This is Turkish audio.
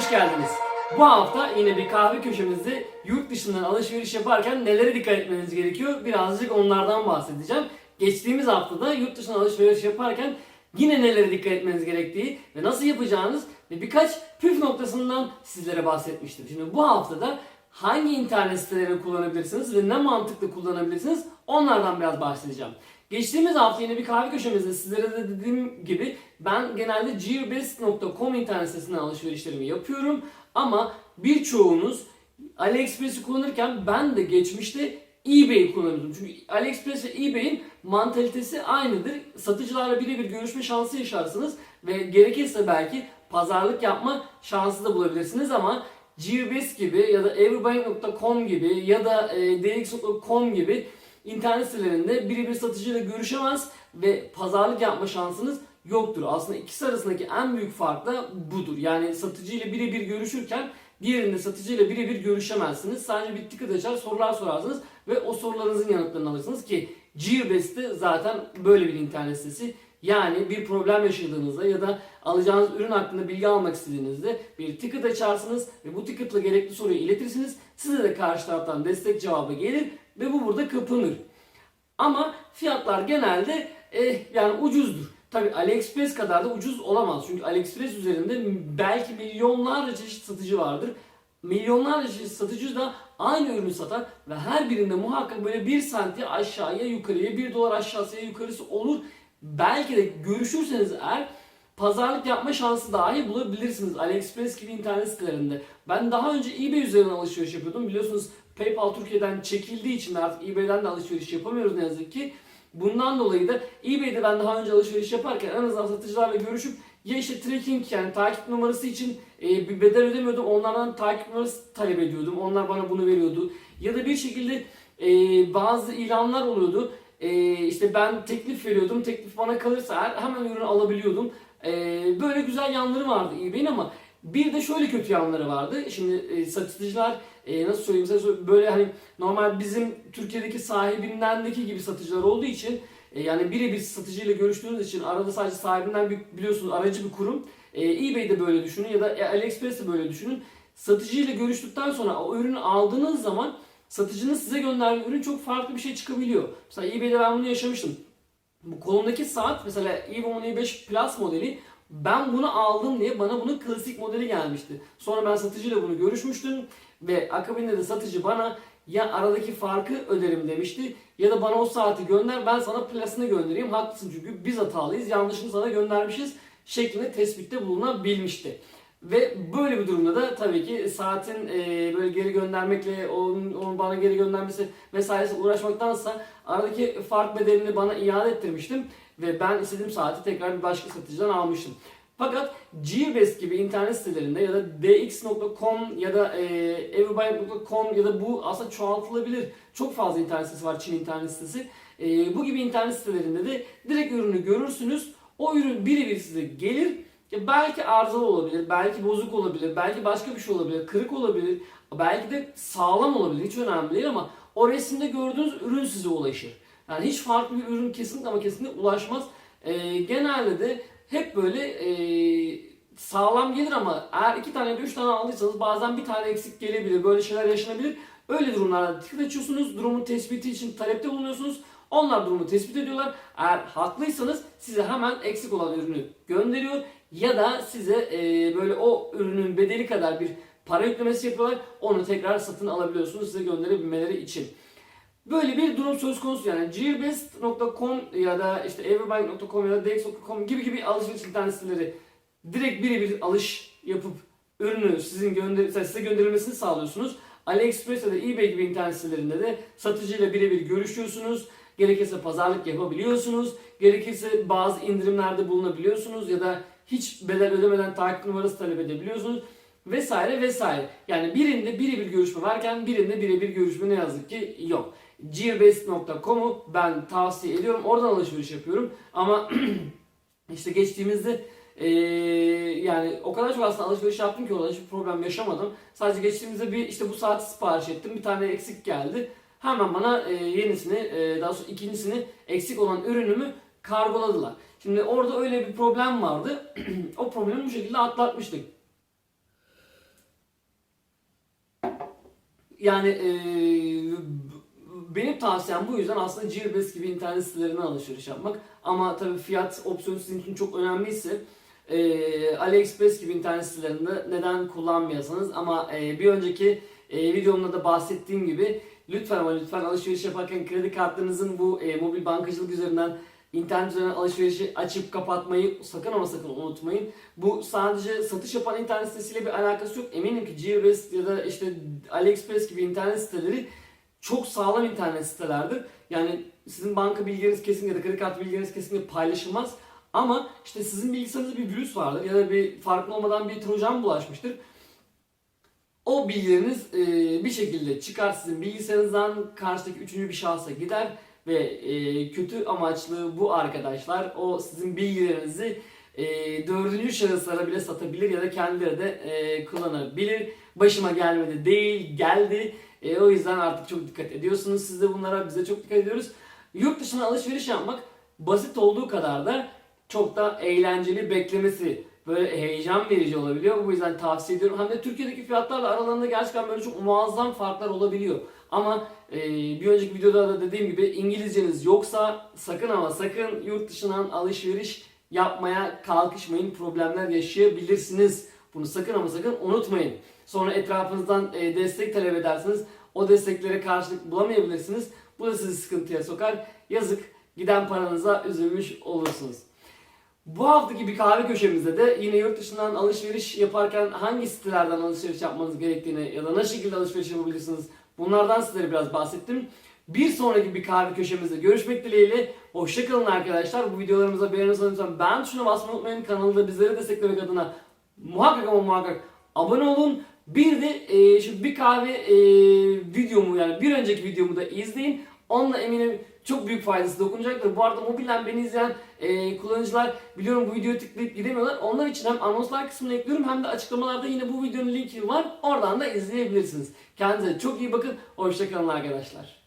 hoş geldiniz. Bu hafta yine bir kahve köşemizde yurt dışından alışveriş yaparken nelere dikkat etmeniz gerekiyor? Birazcık onlardan bahsedeceğim. Geçtiğimiz haftada yurt dışından alışveriş yaparken yine nelere dikkat etmeniz gerektiği ve nasıl yapacağınız ve birkaç püf noktasından sizlere bahsetmiştim. Şimdi bu haftada hangi internet sitelerini kullanabilirsiniz ve ne mantıklı kullanabilirsiniz onlardan biraz bahsedeceğim. Geçtiğimiz hafta yine bir kahve köşemizde sizlere de dediğim gibi ben genelde gearbest.com internet sitesinden alışverişlerimi yapıyorum. Ama birçoğunuz AliExpress'i kullanırken ben de geçmişte eBay'i kullanıyordum. Çünkü AliExpress ve eBay'in mantalitesi aynıdır. Satıcılarla birebir görüşme şansı yaşarsınız ve gerekirse belki pazarlık yapma şansı da bulabilirsiniz ama Gearbest gibi ya da everbank.com gibi ya da e, dx.com gibi internet sitelerinde birebir satıcıyla görüşemez ve pazarlık yapma şansınız yoktur. Aslında ikisi arasındaki en büyük fark da budur. Yani satıcıyla birebir görüşürken diğerinde satıcıyla birebir görüşemezsiniz. Sadece bir ticket açar sorular sorarsınız ve o sorularınızın yanıtlarını alırsınız ki Gearbest'te zaten böyle bir internet sitesi. Yani bir problem yaşadığınızda ya da alacağınız ürün hakkında bilgi almak istediğinizde bir ticket açarsınız ve bu ticketle gerekli soruyu iletirsiniz. Size de karşı taraftan destek cevabı gelir ve bu burada kapanır. Ama fiyatlar genelde eh, yani ucuzdur. Tabi AliExpress kadar da ucuz olamaz. Çünkü AliExpress üzerinde belki milyonlarca çeşit satıcı vardır. Milyonlarca çeşit satıcı da aynı ürünü satar ve her birinde muhakkak böyle bir santi aşağıya yukarıya bir dolar aşağıya yukarısı olur. Belki de görüşürseniz eğer pazarlık yapma şansı dahi bulabilirsiniz AliExpress gibi internet sitelerinde. Ben daha önce eBay üzerinden alışveriş yapıyordum. Biliyorsunuz PayPal Türkiye'den çekildiği için artık eBay'den de alışveriş yapamıyoruz ne yazık ki. Bundan dolayı da eBay'de ben daha önce alışveriş yaparken en azından satıcılarla görüşüp ya işte tracking yani takip numarası için e, bir bedel ödemiyordum. Onlardan takip numarası talep ediyordum. Onlar bana bunu veriyordu. Ya da bir şekilde e, bazı ilanlar oluyordu. E, işte ben teklif veriyordum. Teklif bana kalırsa hemen ürünü alabiliyordum. E, böyle güzel yanları vardı eBay'in ama bir de şöyle kötü yanları vardı. Şimdi e, satıcılar e, nasıl söyleyeyim size böyle hani normal bizim Türkiye'deki sahibindendeki gibi satıcılar olduğu için e, yani birebir satıcıyla görüştüğünüz için arada sadece sahibinden bir, biliyorsunuz aracı bir kurum. E, eBay'de böyle düşünün ya da AliExpress'te böyle düşünün. Satıcıyla görüştükten sonra o ürünü aldığınız zaman satıcının size gönderdiği ürün çok farklı bir şey çıkabiliyor. Mesela eBay'de ben bunu yaşamıştım. Bu kolumdaki saat mesela Evo 5 Plus modeli ben bunu aldım diye bana bunun klasik modeli gelmişti. Sonra ben satıcıyla bunu görüşmüştüm ve akabinde de satıcı bana ya aradaki farkı öderim demişti ya da bana o saati gönder ben sana plus'ını göndereyim. Haklısın çünkü biz hatalıyız yanlışını sana göndermişiz şeklinde tespitte bulunabilmişti. Ve böyle bir durumda da tabii ki saatin e, böyle geri göndermekle onun, onun bana geri göndermesi vesairesi uğraşmaktansa aradaki fark bedelini bana iade ettirmiştim ve ben istediğim saati tekrar bir başka satıcıdan almıştım. Fakat Gearbest gibi internet sitelerinde ya da dx.com ya da e, everbuy.com ya da bu aslında çoğaltılabilir. Çok fazla internet sitesi var Çin internet sitesi. E, bu gibi internet sitelerinde de direkt ürünü görürsünüz. O ürün birebir size gelir. Ya belki arızalı olabilir, belki bozuk olabilir, belki başka bir şey olabilir, kırık olabilir, belki de sağlam olabilir. Hiç önemli değil ama o resimde gördüğünüz ürün size ulaşır. Yani hiç farklı bir ürün kesinlikle ama kesinlikle ulaşmaz. E, genelde de hep böyle e, sağlam gelir ama eğer iki tane da üç tane aldıysanız bazen bir tane eksik gelebilir. Böyle şeyler yaşanabilir. Öyle durumlarda dikkat açıyorsunuz. Durumun tespiti için talepte bulunuyorsunuz. Onlar durumu tespit ediyorlar. Eğer haklıysanız size hemen eksik olan ürünü gönderiyor. Ya da size e, böyle o ürünün bedeli kadar bir para yüklemesi yapıyorlar. Onu tekrar satın alabiliyorsunuz size gönderebilmeleri için. Böyle bir durum söz konusu yani gearbest.com ya da işte everbank.com ya da dx.com gibi gibi alışveriş internet siteleri direkt birebir alış yapıp ürünü sizin gönder size gönderilmesini sağlıyorsunuz. AliExpress ya da eBay gibi internet sitelerinde de satıcıyla birebir görüşüyorsunuz. Gerekirse pazarlık yapabiliyorsunuz. Gerekirse bazı indirimlerde bulunabiliyorsunuz ya da hiç bedel ödemeden takip numarası talep edebiliyorsunuz vesaire vesaire. Yani birinde birebir görüşme varken birinde birebir görüşme ne yazık ki yok. Gearbest.com'u ben tavsiye ediyorum. Oradan alışveriş yapıyorum. Ama işte geçtiğimizde ee, yani o kadar çok aslında alışveriş yaptım ki orada hiçbir problem yaşamadım. Sadece geçtiğimizde bir işte bu saati sipariş ettim. Bir tane eksik geldi. Hemen bana e, yenisini, e, daha sonra ikincisini eksik olan ürünümü kargoladılar. Şimdi orada öyle bir problem vardı. o problemi bu şekilde atlatmıştık. yani eee, benim tavsiyem bu yüzden aslında Gearbest gibi internet sitelerine alışveriş yapmak. Ama tabii fiyat opsiyonu sizin için çok önemliyse eee, AliExpress gibi internet sitelerinde neden kullanmıyorsanız ama eee, bir önceki eee, videomda da bahsettiğim gibi lütfen ama lütfen alışveriş yaparken kredi kartlarınızın bu eee, mobil bankacılık üzerinden internet üzerinden alışverişi açıp kapatmayı sakın ama sakın unutmayın. Bu sadece satış yapan internet sitesiyle bir alakası yok. Eminim ki Gearbest ya da işte AliExpress gibi internet siteleri çok sağlam internet sitelerdir. Yani sizin banka bilgileriniz kesin ya da kredi kartı bilgileriniz kesinlikle paylaşılmaz. Ama işte sizin bilgisayarınızda bir virüs vardır ya da bir farklı olmadan bir trojan bulaşmıştır. O bilgileriniz e, bir şekilde çıkar sizin bilgisayarınızdan karşıdaki üçüncü bir şahsa gider ve e, kötü amaçlı bu arkadaşlar o sizin bilgilerinizi e, dördüncü şahıslara bile satabilir ya da kendileri de e, kullanabilir. Başıma gelmedi değil, geldi. E, o yüzden artık çok dikkat ediyorsunuz. Siz de bunlara bize çok dikkat ediyoruz. Yurt dışına alışveriş yapmak basit olduğu kadar da çok da eğlenceli beklemesi böyle heyecan verici olabiliyor. Bu yüzden tavsiye ediyorum. Hem de Türkiye'deki fiyatlarla aralarında gerçekten böyle çok muazzam farklar olabiliyor. Ama e, bir önceki videoda da dediğim gibi İngilizceniz yoksa sakın ama sakın yurt dışından alışveriş yapmaya kalkışmayın. Problemler yaşayabilirsiniz. Bunu sakın ama sakın unutmayın. Sonra etrafınızdan e, destek talep edersiniz. O desteklere karşılık bulamayabilirsiniz. Bu da sizi sıkıntıya sokar. Yazık giden paranıza üzülmüş olursunuz. Bu haftaki bir kahve köşemizde de yine yurt dışından alışveriş yaparken hangi sitelerden alışveriş yapmanız gerektiğini ya da ne şekilde alışveriş yapabilirsiniz bunlardan sizlere biraz bahsettim. Bir sonraki bir kahve köşemizde görüşmek dileğiyle. Hoşçakalın arkadaşlar. Bu videolarımıza beğeniyorsanız lütfen beğen tuşuna basmayı unutmayın. Kanalda bizleri desteklemek adına muhakkak ama muhakkak abone olun. Bir de e, şu bir kahve e, videomu yani bir önceki videomu da izleyin. Onunla eminim çok büyük faydası dokunacaktır. Bu arada mobilden beni izleyen e, kullanıcılar biliyorum bu videoyu tıklayıp gidemiyorlar. Onlar için hem anonslar kısmına ekliyorum hem de açıklamalarda yine bu videonun linki var. Oradan da izleyebilirsiniz. Kendinize çok iyi bakın. Hoşçakalın arkadaşlar.